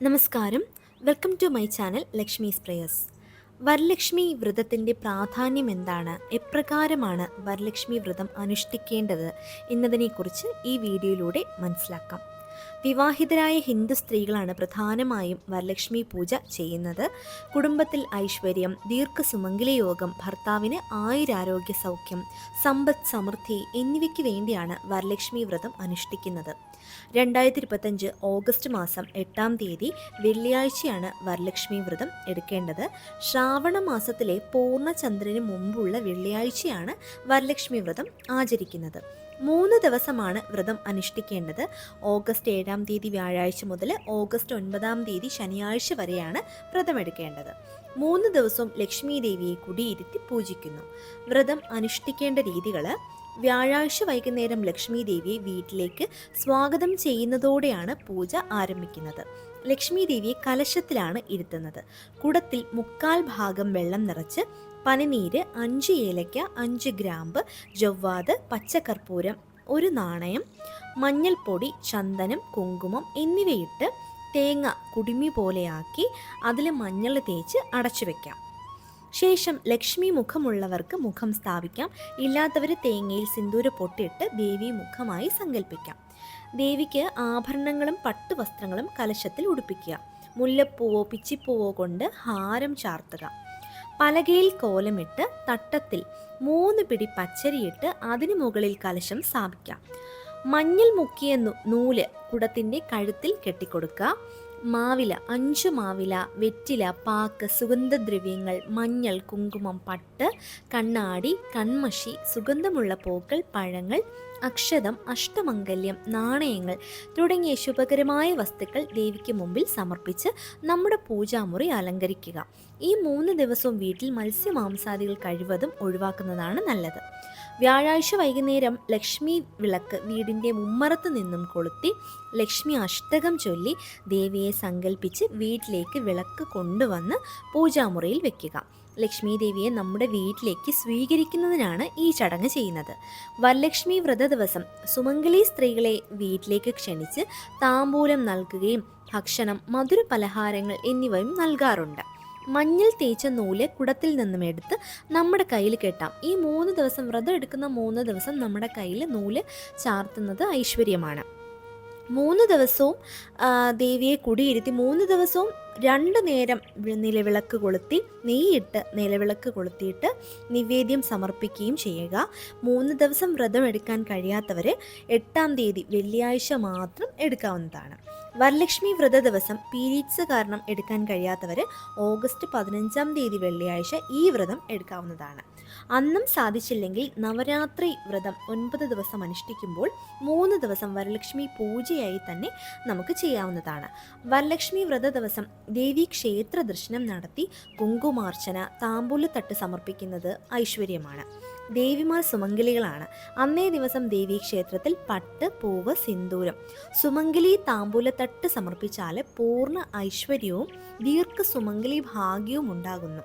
നമസ്കാരം. Welcome to my channel Lakshmi's prayers Varalakshmi വ്രതത്തിന്റെ പ്രാധാന്യം എന്താണ്? എപ്രകാരമാണ് വരലക്ഷ്മി വ്രതം അനുഷ്ഠിക്കേണ്ടത്? എന്നതിനെക്കുറിച്ച് ഈ വീഡിയോയിലൂടെ മനസ്സിലാക്കാം. വിവാഹിതരായ ഹിന്ദു സ്ത്രീകളാണ് പ്രധാനമായും വരലക്ഷ്മി പൂജ ചെയ്യുന്നത്. കുടുംബത്തിൽ ഐശ്വര്യം ദീർഘസുമംഗല യോഗം ഭർത്താവിന് ആയുരാരോഗ്യ സൗഖ്യം സമ്പദ് സമൃദ്ധി എന്നിവയ്ക്ക് വേണ്ടിയാണ് വരലക്ഷ്മി വ്രതം അനുഷ്ഠിക്കുന്നത്. രണ്ടായിരത്തി ഇരുപത്തഞ്ച് ഓഗസ്റ്റ് മാസം എട്ടാം തീയതി വെള്ളിയാഴ്ചയാണ് വരലക്ഷ്മി വ്രതം എടുക്കേണ്ടത്. ശ്രാവണ മാസത്തിലെ പൂർണചന്ദ്രന് മുമ്പുള്ള വെള്ളിയാഴ്ചയാണ് വരലക്ഷ്മി വ്രതം ആചരിക്കുന്നത്. മൂന്ന് ദിവസമാണ് വ്രതം അനുഷ്ഠിക്കേണ്ടത്. ഓഗസ്റ്റ് ഏഴാം തീയതി വ്യാഴാഴ്ച മുതൽ ഓഗസ്റ്റ് ഒൻപതാം തീയതി ശനിയാഴ്ച വരെയാണ് വ്രതം എടുക്കേണ്ടത് മൂന്ന് ദിവസവും ലക്ഷ്മി ദേവിയെ കുടിയിരുത്തി പൂജിക്കുന്നു. വ്രതം അനുഷ്ഠിക്കേണ്ട രീതികൾ വ്യാഴാഴ്ച വൈകുന്നേരം ലക്ഷ്മി ദേവിയെ വീട്ടിലേക്ക് സ്വാഗതം ചെയ്യുന്നതോടെയാണ് പൂജ ആരംഭിക്കുന്നത്. ലക്ഷ്മി ദേവിയെ കലശത്തിലാണ് ഇരുത്തുന്നത്. കുടത്തിൽ മുക്കാൽ ഭാഗം വെള്ളം നിറച്ച് പനിനീര് അഞ്ച് ഏലയ്ക്ക അഞ്ച് ഗ്രാമ്പ് ജവ്വാത് പച്ചക്കർപ്പൂരം ഒരു നാണയം മഞ്ഞൾപ്പൊടി ചന്ദനം കുങ്കുമം എന്നിവയിട്ട് തേങ്ങ കുടുമി പോലെയാക്കി അതിൽ മഞ്ഞൾ തേച്ച് അടച്ചു വെക്കാം ശേഷം ലക്ഷ്മി മുഖമുള്ളവർക്ക് മുഖം സ്ഥാപിക്കാം. ഇല്ലാത്തവർ തേങ്ങയിൽ സിന്ദൂര പൊട്ടിയിട്ട് ദേവി മുഖമായി സങ്കല്പിക്കാം ദേവിക്ക് ആഭരണങ്ങളും പട്ടുവസ്ത്രങ്ങളും കലശത്തിൽ ഉടുപ്പിക്കുക. മുല്ലപ്പൂവോ പിച്ചിപ്പൂവോ കൊണ്ട് ഹാരം ചാർത്തുക. പലകയിൽ കോലമിട്ട് തട്ടത്തിൽ മൂന്ന് പിടി പച്ചരിയിട്ട് അതിനു മുകളിൽ കലശം സ്ഥാപിക്കാം. മഞ്ഞൾ മുക്കിയ നൂൽ കുടത്തിന്റെ കഴുത്തിൽ കെട്ടിക്കൊടുക്കുക. മാവില അഞ്ചു മാവില വെറ്റില പാക്ക് സുഗന്ധദ്രവ്യങ്ങൾ മഞ്ഞൾ കുങ്കുമം പട്ട് കണ്ണാടി കൺമഷി സുഗന്ധമുള്ള പൂക്കൾ പഴങ്ങൾ അക്ഷതം അഷ്ടമംഗല്യം നാണയങ്ങൾ തുടങ്ങിയ ശുഭകരമായ വസ്തുക്കൾ ദേവിക്ക് മുമ്പിൽ സമർപ്പിച്ച് നമ്മുടെ പൂജാമുറി അലങ്കരിക്കുക. ഈ മൂന്ന് ദിവസവും വീട്ടിൽ മത്സ്യമാംസാദികൾ കഴിവതും ഒഴിവാക്കുന്നതാണ് നല്ലത്. വ്യാഴാഴ്ച വൈകുന്നേരം ലക്ഷ്മി വിളക്ക് വീടിന്റെ മുമ്മറത്ത് നിന്നും കൊളുത്തി ലക്ഷ്മി അഷ്ടകം ചൊല്ലി ദേവിയെ സങ്കല്പിച്ച് വീട്ടിലേക്ക് വിളക്ക് കൊണ്ടുവന്ന് പൂജാമുറിയിൽ വെക്കുക. ലക്ഷ്മി ദേവിയെ നമ്മുടെ വീട്ടിലേക്ക് സ്വീകരിക്കുന്നതിനാണ് ഈ ചടങ്ങ് ചെയ്യുന്നത്. വരലക്ഷ്മി വ്രത ദിവസം സുമംഗലി സ്ത്രീകളെ വീട്ടിലേക്ക് ക്ഷണിച്ച് താമ്പൂലം നൽകുകയും ഭക്ഷണം മധുര പലഹാരങ്ങൾ എന്നിവയും നൽകാറുണ്ട്. മഞ്ഞൾ തേച്ച നൂൽ കുടത്തിൽ നിന്നും എടുത്ത് നമ്മുടെ കയ്യിൽ കെട്ടാം. ഈ മൂന്ന് ദിവസം വ്രതം എടുക്കുന്ന മൂന്ന് ദിവസം നമ്മുടെ കയ്യിൽ നൂൽ ചാർത്തുന്നത് ഐശ്വര്യമാണ്. മൂന്ന് ദിവസവും ദേവിയെ കുടിയിരുത്തി മൂന്ന് ദിവസവും രണ്ട് നേരം നിലവിളക്ക് കൊളുത്തി നെയ്യിട്ട് നിലവിളക്ക് കൊളുത്തിയിട്ട് നിവേദ്യം സമർപ്പിക്കുകയും ചെയ്യുക. മൂന്ന് ദിവസം വ്രതം എടുക്കാൻ കഴിയാത്തവർ എട്ടാം തീയതി വെള്ളിയാഴ്ച മാത്രം എടുക്കാവുന്നതാണ്. വരലക്ഷ്മി വ്രത ദിവസം പീരീഡ്സ് കാരണം എടുക്കാൻ കഴിയാത്തവർ ഓഗസ്റ്റ് പതിനഞ്ചാം തീയതി വെള്ളിയാഴ്ച ഈ വ്രതം എടുക്കാവുന്നതാണ്. അന്നും സാധിച്ചില്ലെങ്കിൽ നവരാത്രി വ്രതം ഒൻപത് ദിവസം അനുഷ്ഠിക്കുമ്പോൾ മൂന്ന് ദിവസം വരലക്ഷ്മി പൂജയായി തന്നെ നമുക്ക് ചെയ്യാവുന്നതാണ്. വരലക്ഷ്മി വ്രത ദിവസം ദേവി ക്ഷേത്ര ദർശനം നടത്തി കുങ്കുമാർച്ചന താമ്പൂലത്തട്ട് സമർപ്പിക്കുന്നത് ഐശ്വര്യമാണ്. ദേവിമാർ സുമംഗലികളാണ്. അന്നേ ദിവസം ദേവി ക്ഷേത്രത്തിൽ പട്ട് പൂവ് സിന്ദൂരം. സുമംഗലി താമ്പൂലത്തട്ട് സമർപ്പിച്ചാൽ പൂർണ ഐശ്വര്യവും ദീർഘ സുമംഗലി ഭാഗ്യവും ഉണ്ടാകുന്നു.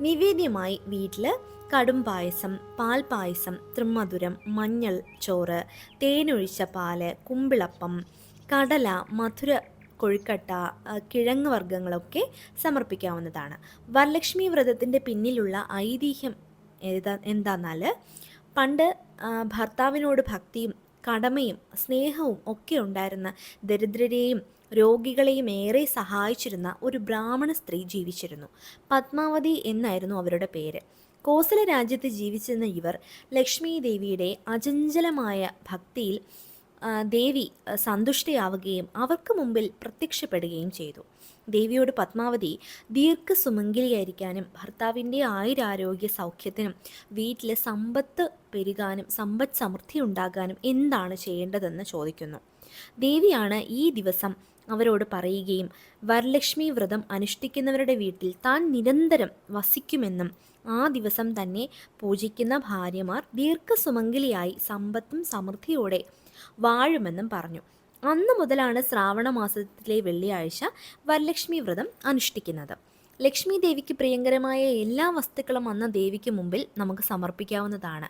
നിവേദ്യമായി വീട്ടിൽ കടും പായസം പാൽ പായസം തൃമധുരം മഞ്ഞൾ ചോറ് തേനൊഴിച്ച പാൽ കുമ്പിളപ്പം കടല മധുര കൊഴുക്കട്ട കിഴങ്ങ് വർഗങ്ങളൊക്കെ സമർപ്പിക്കാവുന്നതാണ്. വരലക്ഷ്മി വ്രതത്തിന്റെ പിന്നിലുള്ള ഐതിഹ്യം എന്താ എന്താന്നാൽ പണ്ട് ഭർത്താവിനോട് ഭക്തിയും കടമയും സ്നേഹവും ഒക്കെ ഉണ്ടായിരുന്ന ദരിദ്രരെയും രോഗികളെയും ഏറെ സഹായിച്ചിരുന്ന ഒരു ബ്രാഹ്മണ സ്ത്രീ ജീവിച്ചിരുന്നു. പത്മാവതി എന്നായിരുന്നു അവരുടെ പേര്. കോസല രാജ്യത്ത് ജീവിച്ചിരുന്ന ഇവർ ലക്ഷ്മി ദേവിയുടെ അചഞ്ചലമായ ഭക്തിയിൽ ദേവി സന്തുഷ്ടയാവുകയും അവർക്ക് മുമ്പിൽ പ്രത്യക്ഷപ്പെടുകയും ചെയ്തു. ദേവിയോട് പത്മാവതി ദീർഘ ദീർഘസുമംഗലിയായിരിക്കാനും ഭർത്താവിന്റെ ആയുരാരോഗ്യ സൗഖ്യത്തിനും വീട്ടിലെ സമ്പത്ത് പെരുകാനും സമ്പദ് സമൃദ്ധി ഉണ്ടാകാനും എന്താണ് ചെയ്യേണ്ടതെന്ന് ചോദിക്കുന്നു. ദേവിയാണ് ഈ ദിവസം അവരോട് പറയുകയും വരലക്ഷ്മി വ്രതം അനുഷ്ഠിക്കുന്നവരുടെ വീട്ടിൽ താൻ നിരന്തരം വസിക്കുമെന്നും ആ ദിവസം തന്നെ പൂജിക്കുന്ന ഭാര്യമാർ ദീർഘസുമംഗലിയായി സമ്പത്തും സമൃദ്ധിയോടെ വാഴുമെന്നും പറഞ്ഞു. അന്ന് മുതലാണ് ശ്രാവണ മാസത്തിലെ വെള്ളിയാഴ്ച വരലക്ഷ്മി വ്രതം അനുഷ്ഠിക്കുന്നത്. ലക്ഷ്മി ദേവിക്ക് പ്രിയങ്കരമായ എല്ലാ വസ്തുക്കളും അന്ന് ദേവിക്ക് മുമ്പിൽ നമുക്ക് സമർപ്പിക്കാവുന്നതാണ്.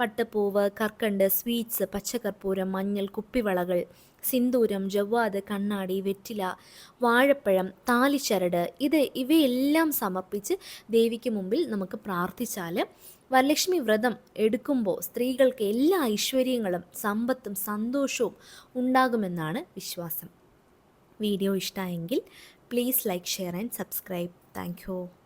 പട്ടുപൂവ് കർക്കണ്ട് സ്വീറ്റ്സ് പച്ചക്കർപ്പൂരം മഞ്ഞൾ കുപ്പിവളകൾ സിന്ദൂരം ജവ്വാത് കണ്ണാടി വെറ്റില വാഴപ്പഴം താലിച്ചരട് ഇത് ഇവയെല്ലാം സമർപ്പിച്ച് ദേവിക്ക് മുമ്പിൽ നമുക്ക് പ്രാർത്ഥിച്ചാൽ വരലക്ഷ്മി വ്രതം എടുക്കുമ്പോൾ സ്ത്രീകൾക്ക് എല്ലാ ഐശ്വര്യങ്ങളും സമ്പത്തും സന്തോഷവും ഉണ്ടാകുമെന്നാണ് വിശ്വാസം. വീഡിയോ ഇഷ്ടമായെങ്കിൽ please like share and subscribe thank